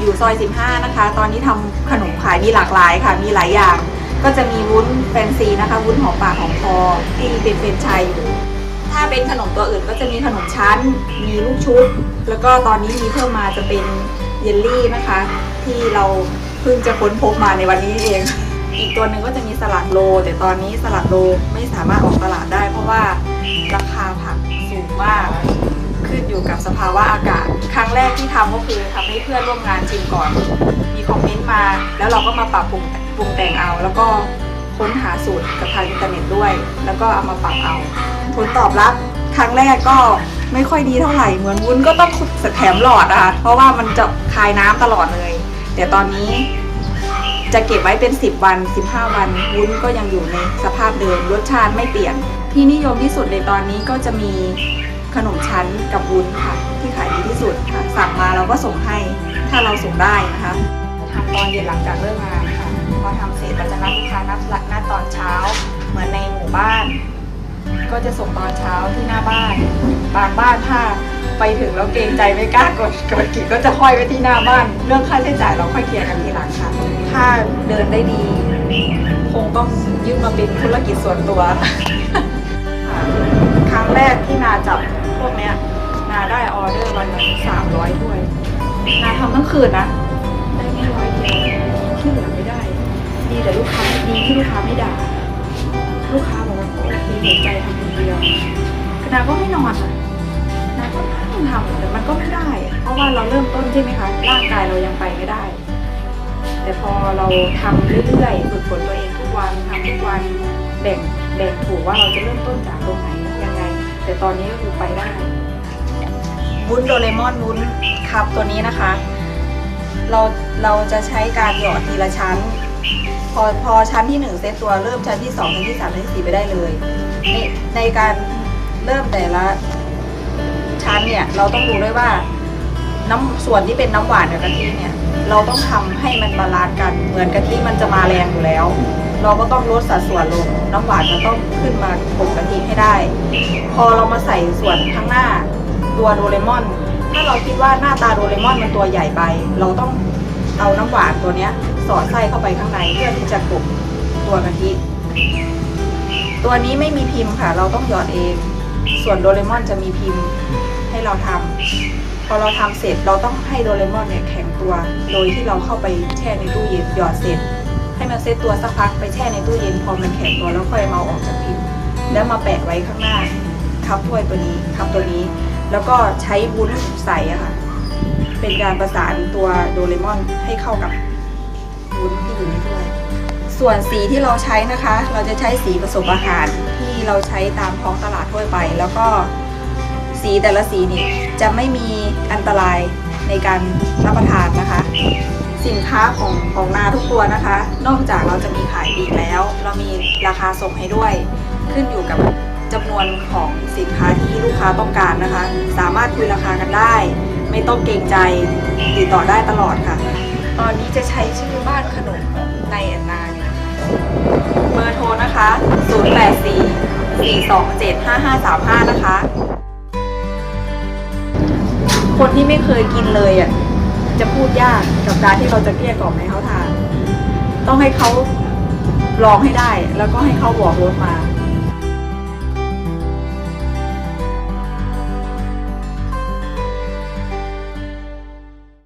อยู่ซอย 15 นะคะ ตอนนี้ทำขนมขายมีหลากหลายค่ะ มีหลายอย่าง ก็จะมีวุ้นแฟนซีนะคะ วุ้นหอมปากหอมคอที่เป็นเฟรนช์ชายอยู่ ถ้าเป็นขนมตัวอื่นก็จะมีขนมชั้น มีลูกชุบ แล้วก็ตอนนี้มีเพิ่มมาจะเป็นเยลลี่นะคะ ที่เราเพิ่งจะค้นพบมาในวันนี้เอง อีกตัวหนึ่งก็จะมีสลัดโล แต่ตอนนี้สลัดโลไม่สามารถออกตลาดได้ เพราะว่าราคาผักสูงมาก ขึ้นอยู่กับสภาวะอากาศ ครั้งแรกที่ทำก็คือทำให้เพื่อนร่วมงานชิมก่อน มีคอมเมนต์มา แล้วเราก็มาปรับปรุงปรุงแต่งเอา แล้วก็ค้นหาสูตรกับทางอินเทอร์เน็ตด้วย แล้วก็เอามาปรับเอา ผลตอบรับครั้งแรกก็ไม่ค่อยดีเท่าไหร่เหมือนวุ้นก็ต้องแถมหลอดอะเพราะว่ามันจะคายน้ำตลอดเลย แต่ตอนนี้จะเก็บไว้เป็น 10 วัน 15 วันวุ้นก็ยังอยู่ในสภาพเดิมรสชาติไม่เปลี่ยน ที่นิยมที่สุดในตอนนี้ก็จะมี ขนมชั้นกับวุ้นค่ะ ที่ขายดีที่สุดค่ะ สั่งมาเราก็ส่งให้ถ้าเราส่งได้นะคะทำตอนเย็นหลังจากเลิกงานค่ะพอทำเสร็จเราจะนัดลูกค้านัดรักหนัดตอนเช้า เหมือนในหมู่บ้าน ก็จะส่งตอนเช้าที่หน้าบ้านบางบ้านถ้าไปถึงแล้วเกรงใจไม่กล้ากดกดกิ่ก็จะห้อยไว้ที่หน้าบ้าน เรื่องค่าใช้จ่ายเราค่อยเคลียร์กันทีหลังค่ะ ถ้าเดินได้ดี คงต้องยื่นมาเป็นธุรกิจส่วนตัวค่ะครั้งแรกที่นา นาทำทั้งคืนนะ ได้แค่ร้อยเดียวที่เหลือไม่ได้ ดีแต่ลูกค้าดีที่ลูกค้าไม่ด่า ลูกค้าบอกว่าโอเคเห็นใจทำคนเดียวคือนาก็ไม่นอนอะนาก็ต้องทำแต่มันก็ไม่ได้อะเพราะว่าเราเริ่มต้นใช่ไหมคะ ร่างกายเรายังไปไม่ได้ แต่พอเราทำเรื่อยๆฝึกฝนตัวเองทุกวันทำทุกวันแบ่งแบ่งถูกว่าเราจะเริ่มต้นจากตรงไหนยังไง แต่ตอนนี้ก็คือไปได้ วุ้นโดเรมอนวุ้นครับตัวนี้นะคะ เราเราจะใช้การหยอดทีละชั้น พอพอชั้นที่หนึ่งเซตตัวเริ่มชั้นที่สองชั้นที่สามชั้นที่สี่ไปได้เลยในในการเริ่มแต่ละชั้นเนี่ยเราต้องดูด้วยว่าน้ำส่วนที่เป็นน้ำหวานกับกะทิเนี่ย เราต้องทำให้มันบาลานซ์กันเหมือนกะทิมันจะมาแรงอยู่แล้ว เราก็ต้องลดสัดส่วนลงน้ำหวานมันต้องขึ้นมากลมกะทิให้ได้ พอเรามาใส่ส่วนข้างหน้า ตัวโดเรมอน ถ้าเราคิดว่าหน้าตาโดเรมอนมันตัวใหญ่ไป เราต้องเอาน้ำหวานตัวเนี้ย สอดไส้เข้าไปข้างในเพื่อที่จะกลบตัวกะทิตัวนี้ไม่มีพิมพ์ค่ะ เราต้องหยอดเอง ส่วนโดเรมอนจะมีพิมพ์ให้เราทำพอเราทำเสร็จเราต้องให้โดเรมอนเนี่ยแข็งตัว โดยที่เราเข้าไปแช่ในตู้เย็นหยอดเสร็จ ให้มันเซตตัวสักพักไปแช่ในตู้เย็นพอมันแข็งตัวแล้วค่อยมาเอาออกจากพิมพ์ แล้วมาแปะไว้ข้างหน้าทับถ้วยตัวนี้ทับตัวนี้ แล้วก็ใช้วุ้นใสอะค่ะ เป็นการประสานตัวโดเรมอนให้เข้ากับวุ้นที่อยู่ในถ้วย ส่วนสีที่เราใช้นะคะ เราจะใช้สีผสมอาหารที่เราใช้ตามท้องตลาดทั่วไป แล้วก็สีแต่ละสีนี่จะไม่มีอันตรายในการรับประทานนะคะ สินค้าของของนาทุกตัวนะคะ นอกจากเราจะมีขายปีกแล้ว เรามีราคาส่งให้ด้วย ขึ้นอยู่กับ จำนวนของสินค้าที่ลูกค้าต้องการนะคะ สามารถคุยราคากันได้ ไม่ต้องเกรงใจติดต่อได้ตลอดค่ะ ตอนนี้จะใช้ชื่อบ้านขนมในแอนนานเบอร์โทรนะคะ 084 427 5535 นะคะ คนที่ไม่เคยกินเลยอะจะพูดยากกับการที่เราจะเกลี้ยกล่อมให้เขาทาน ต้องให้เขาลองให้ได้ แล้วก็ให้เขาบอกรสมา